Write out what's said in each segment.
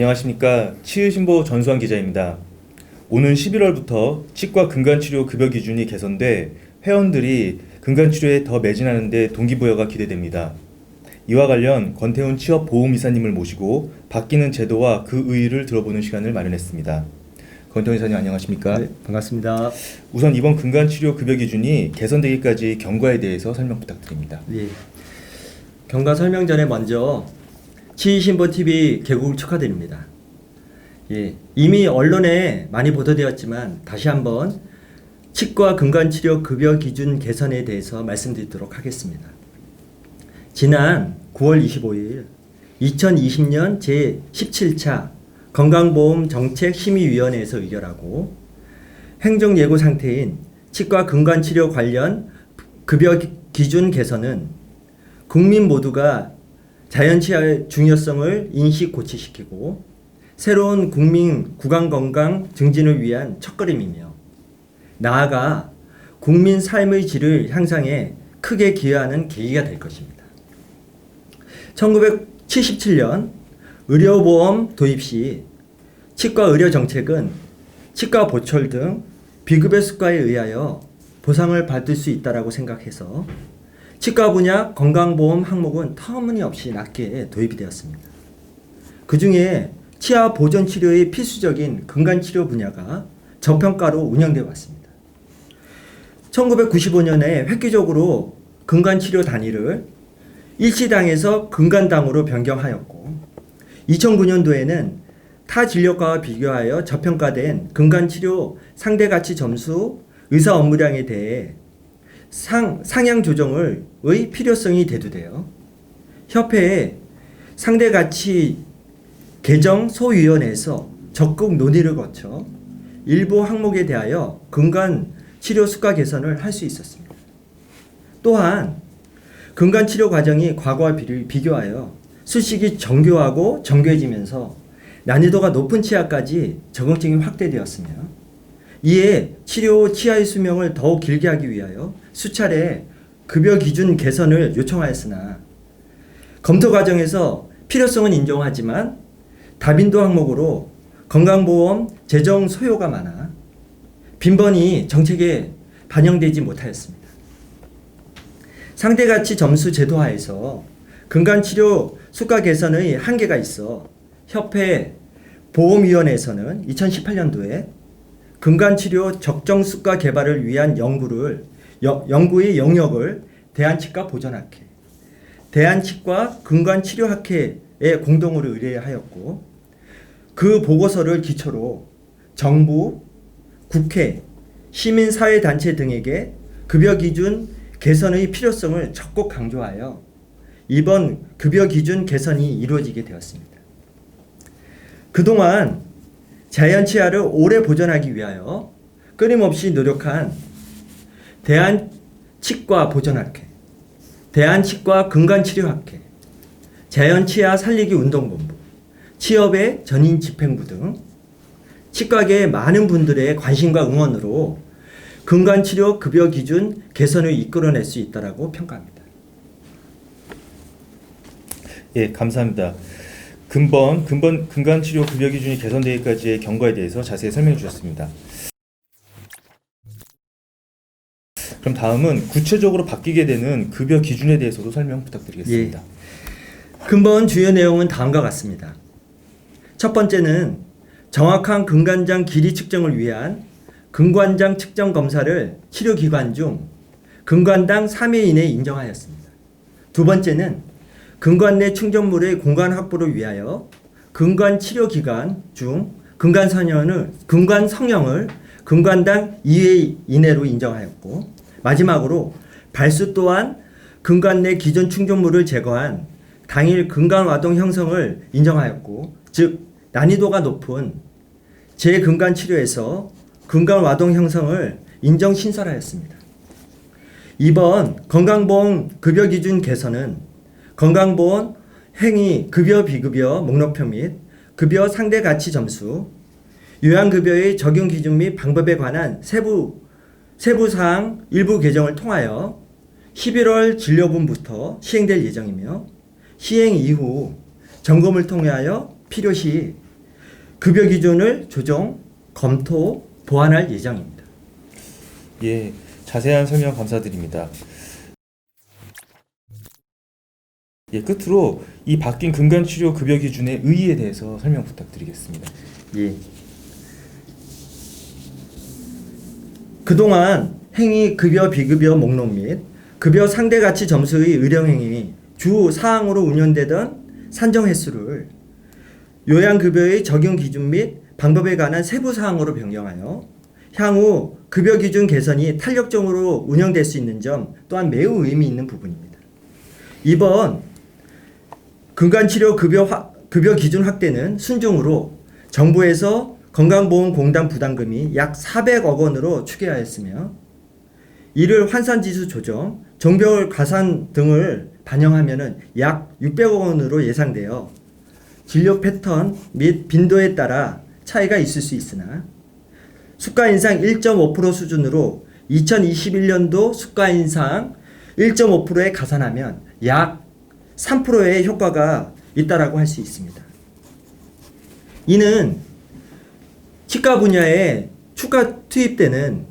안녕하십니까. 치의신보 전수환 기자입니다. 오는 11월부터 치과 근간치료 급여 기준이 개선돼 회원들이 근간치료에 더 매진하는 데 동기부여가 기대됩니다. 이와 관련 권태훈 취업 보험 이사님을 모시고 바뀌는 제도와 그 의의를 들어보는 시간을 마련했습니다. 권태훈 이사님 안녕하십니까? 네, 반갑습니다. 우선 이번 근간치료 급여 기준이 개선되기까지 경과에 대해서 설명 부탁드립니다. 예. 경과 설명 전에 먼저 치신보 TV 개국을 축하드립니다. 예, 이미 언론에 많이 보도되었지만 다시 한번 치과 근간치료 급여 기준 개선에 대해서 말씀드리도록 하겠습니다. 지난 9월 25일 2020년 제17차 건강보험 정책 심의위원회에서 의결하고 행정 예고 상태인 치과 근간치료 관련 급여 기- 기준 개선은 국민 모두가 자연치아의 중요성을 인식 고취시키고 새로운 국민 구강 건강 증진을 위한 첫걸음이며 나아가 국민 삶의 질을 향상에 크게 기여하는 계기가 될 것입니다. 1977년 의료보험 도입 시 치과 의료 정책은 치과 보철 등 비급여 수가에 의하여 보상을 받을 수 있다라고 생각해서 치과 분야 건강보험 항목은 터무니없이 낮게 도입이 되었습니다. 그 중에 치아 보존 치료의 필수적인 근간 치료 분야가 저평가로 운영되어 왔습니다. 1995년에 획기적으로 근간 치료 단위를 일시당에서 근간당으로 변경하였고 2009년도에는 타 진료과와 비교하여 저평가된 근간 치료 상대 가치 점수 의사 업무량에 대해 상, 상향 조정을 의 필요성이 대두되어 협회의 상대 가치 개정 소위원회에서 적극 논의를 거쳐 일부 항목에 대하여 근간 치료 수가 개선을 할 수 있었습니다. 또한 근간 치료 과정이 과거와 비- 비교하여 수식이 정교하고 정교해지면서 난이도가 높은 치아까지 적응증이 확대되었으며 이에 치료 치아의 수명을 더욱 길게 하기 위하여 수차례 급여 기준 개선을 요청하였으나 검토 과정에서 필요성은 인정하지만 다빈도 항목으로 건강보험 재정 소요가 많아 빈번히 정책에 반영되지 못하였습니다. 상대가치 점수 제도화에서 근간치료 수가 개선의 한계가 있어 협회 보험위원회에서는 2018년도에 근간치료 적정 수가 개발을 위한 연구를 여- 연구의 영역을 대한치과 보전학회, 대한치과 근간치료학회에 공동으로 의뢰하였고 그 보고서를 기초로 정부, 국회, 시민사회단체 등에게 급여 기준 개선의 필요성을 적극 강조하여 이번 급여 기준 개선이 이루어지게 되었습니다. 그동안 자연 치아를 오래 보존하기 위하여 끊임없이 노력한 대한치과 보존학회, 대한치과 근간치료학회, 자연치아 살리기 운동본부, 취업의 전인 집행부 등 치과계의 많은 분들의 관심과 응원으로 근간치료 급여 기준 개선을 이끌어낼 수 있다라고 평가합니다. 예, 감사합니다. 근본, 근본, 근간치료 급여 기준이 개선되기까지의 경과에 대해서 자세히 설명해 주셨습니다. 그럼 다음은 구체적으로 바뀌게 되는 급여 기준에 대해서도 설명 부탁드리겠습니다. 근본 주요 내용은 다음과 같습니다. 첫 번째는 정확한 근간장 길이 측정을 위한 근관장 측정 검사를 치료 기간 중 근관당 3회 이내에 인정하였습니다. 두 번째는 근관 내 충전물의 공간 확보를 위하여 근관 치료 기간 중 근관 성형을 근관 성형을 근관당 2회 이내로 인정하였고 마지막으로 발수 또한 근관 내 기존 충전물을 제거한 당일 근간 와동 형성을 인정하였고 즉 난이도가 높은 재근간 치료에서 근간 와동 형성을 인정 신설하였습니다. 이번 건강보험 급여 기준 개선은 건강보험 행위 급여 비급여 목록표 및 급여 상대 가치 점수 요양급여의 적용 기준 및 방법에 관한 세부 세부 사항 일부 개정을 통하여 11월 진료분부터 시행될 예정이며 시행 이후 점검을 통하여 필요시 급여 기준을 조정, 검토, 보완할 예정입니다. 예, 자세한 설명 감사드립니다. 예, 끝으로 이 바뀐 근간치료 급여 기준의 의의에 대해서 설명 부탁드리겠습니다. 예. 그동안 행위 급여 비급여 목록 및 급여 상대 가치 점수의 의령 행위 주 사항으로 운영되던 산정 횟수를 요양 급여의 적용 기준 및 방법에 관한 세부 사항으로 변경하여 향후 급여 기준 개선이 탄력적으로 운영될 수 있는 점 또한 매우 의미 있는 부분입니다. 이번 근간치료 급여 확- 급여 기준 확대는 순종으로 정부에서 건강보험공단 부담금이 약 400억 원으로 추계하였으며 이를 환산지수 조정, 종별 가산 등을 반영하면 약 600억 원으로 예상되어 진료 패턴 및 빈도에 따라 차이가 있을 수 있으나 수가 인상 1.5% 수준으로 2021년도 수가 인상 1.5%에 가산하면 약 3%의 효과가 있다라고 할 수 있습니다. 이는 치과 분야에 추가 투입되는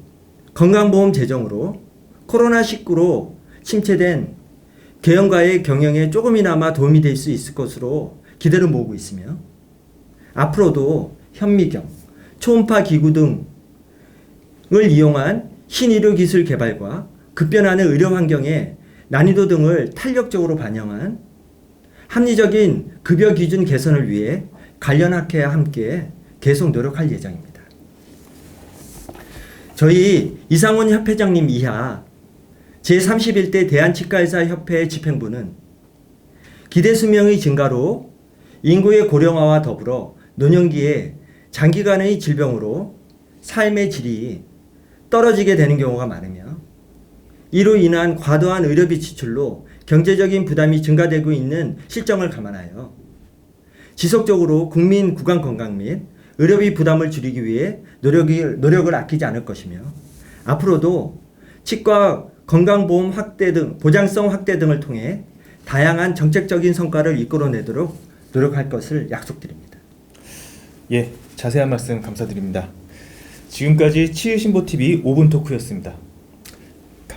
건강보험 재정으로 코로나19로 침체된 개연과의 경영에 조금이나마 도움이 될 수 있을 것으로 기대를 모으고 있으며 앞으로도 현미경, 초음파 기구 등을 이용한 신의료 기술 개발과 급변하는 의료 환경의 난이도 등을 탄력적으로 반영한 합리적인 급여 기준 개선을 위해 관련 학회와 함께 계속 노력할 예정입니다. 저희 이상원 협회장님 이하 제31대 대한치과의사협회 집행부는 기대 수명의 증가로 인구의 고령화와 더불어 노년기에 장기간의 질병으로 삶의 질이 떨어지게 되는 경우가 많으며 이로 인한 과도한 의료비 지출로 경제적인 부담이 증가되고 있는 실정을 감안하여 지속적으로 국민 구강 건강 및 의료비 부담을 줄이기 위해 노력을, 노력을 아끼지 않을 것이며 앞으로도 치과 건강보험 확대 등 보장성 확대 등을 통해 다양한 정책적인 성과를 이끌어내도록 노력할 것을 약속드립니다. 예, 자세한 말씀 감사드립니다. 지금까지 치유신보 TV 5분 토크였습니다.